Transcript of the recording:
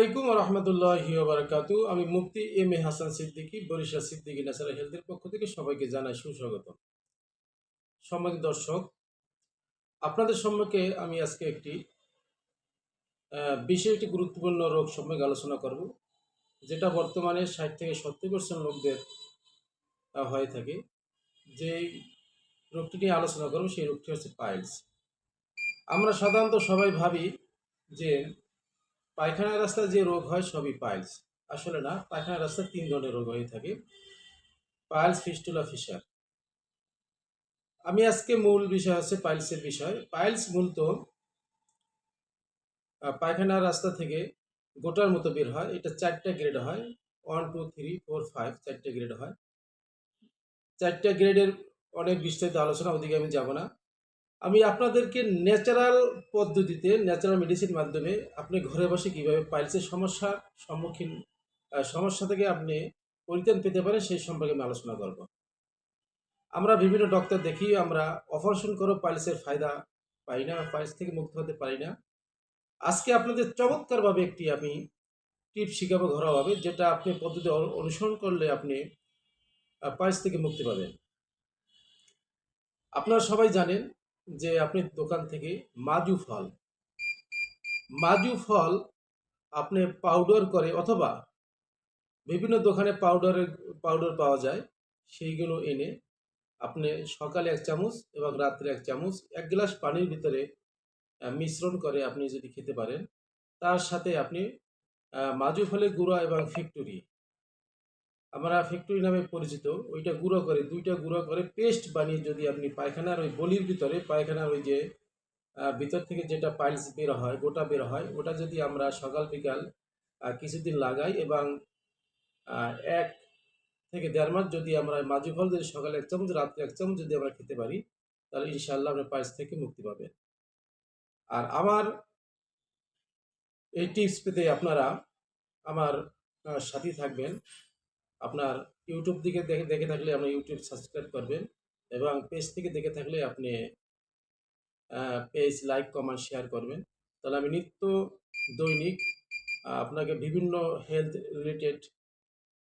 আলাইকুম রহমতুল্লাহ বারাকাতু আমি মুফতি M A Hasan Siddiqui, Barishal Siddiqui natural হেলথের পক্ষ থেকে সবাইকে জানাই সুস্বাগত সম্মানিত দর্শক, আপনাদের সম্মুখে আমি আজকে একটি বিশেষ একটি গুরুত্বপূর্ণ রোগ সম্পর্কে আলোচনা করব, যেটা বর্তমানে ষাট থেকে সত্তর পার্সেন্ট লোকদের হয়ে থাকে। যে রোগটি নিয়ে আলোচনা করব, সেই রোগটি হচ্ছে পাইলস। আমরা সাধারণত সবাই ভাবি যে পায়খানা রাস্তায় যে রোগ হয় সবই পাইলস। আসলে না পায়খানা রাস্তায় তিন ধরনের রোগ হয়ে থাকে। Piles, fistula, fissure. আমি আজকে মূল বিষয় হচ্ছে পাইলসের বিষয়। পাইলস মূলত পায়খানা রাস্তা থেকে গোটার মতো বের হয়। এটা চারটা গ্রেড হয়। One, two, three, four, five চারটে গ্রেড হয়। চারটা গ্রেডের অনেক বিস্তারিত আলোচনা, ওদিকে আমি যাব না। আমি আপনাদেরকে ন্যাচারাল পদ্ধতিতে ন্যাচারাল মেডিসিন মাধ্যমে আপনি ঘরে বসে কীভাবে পাইলসের সমস্যার সম্মুখীন সমস্যা থেকে আপনি পরিত্রাণ পেতে পারেন সেই সম্পর্কে আমি আলোচনা করব। আমরা বিভিন্ন ডক্টর দেখি, আমরা অপারেশন করে পাইলসের ফায়দা পাই না, পাইলস থেকে মুক্ত হতে পারি না। আজকে আপনাদের চমৎকারভাবে একটি আমি টিপ শিখাবো ঘরোয়াভাবে, যেটা আপনি পদ্ধতি অনুসরণ করলে আপনি পাইলস থেকে মুক্তি পাবেন। আপনারা সবাই জানেন যে আপনি দোকান থেকে মাজু ফল। মাজু ফল আপনি পাউডার করে অথবা বিভিন্ন দোকানে পাউডারের পাউডার পাওয়া যায়, সেইগুলো এনে আপনি সকালে এক চামচ এবং রাত্রে এক চামচ, এক গ্লাস পানির ভিতরে মিশ্রণ করে আপনি যদি খেতে পারেন, তার সাথে আপনি মাজু ফলের গুঁড়া এবং ফ্যাক্টরি আমরা ফ্যাক্টরি নামে পরিচিত, ওইটা গুঁড়ো করে, দুইটা গুঁড়ো করে পেস্ট বানিয়ে যদি আপনি পায়খানার ওই বলির ভিতরে, পায়খানার ওই যে ভিতর থেকে যেটা পাইলস বের হয়, গোটা বের হয়, ওটা যদি আমরা সকাল বিকাল কিছুদিন লাগাই এবং এক থেকে দেড় মাস যদি আমরা মাজু ফল যদি সকালে এক চামচ, রাত্রে এক চামচ যদি আমরা খেতে পারি, তাহলে ইনশাল্লাহ আমরা পাইলস থেকে মুক্তি পাবেন আর আমার এই টিপস পেতে আপনারা আমার সাথী থাকবেন। আপনার ইউটিউব দিকে দেখে দেখে থাকলে আপনি ইউটিউব সাবস্ক্রাইব করবেন এবং পেজ থেকে দেখে থাকলে আপনি পেজ লাইক কমেন্ট শেয়ার করবেন। তাহলে আমি নিত্য দৈনিক আপনাকে বিভিন্ন হেলথ রিলেটেড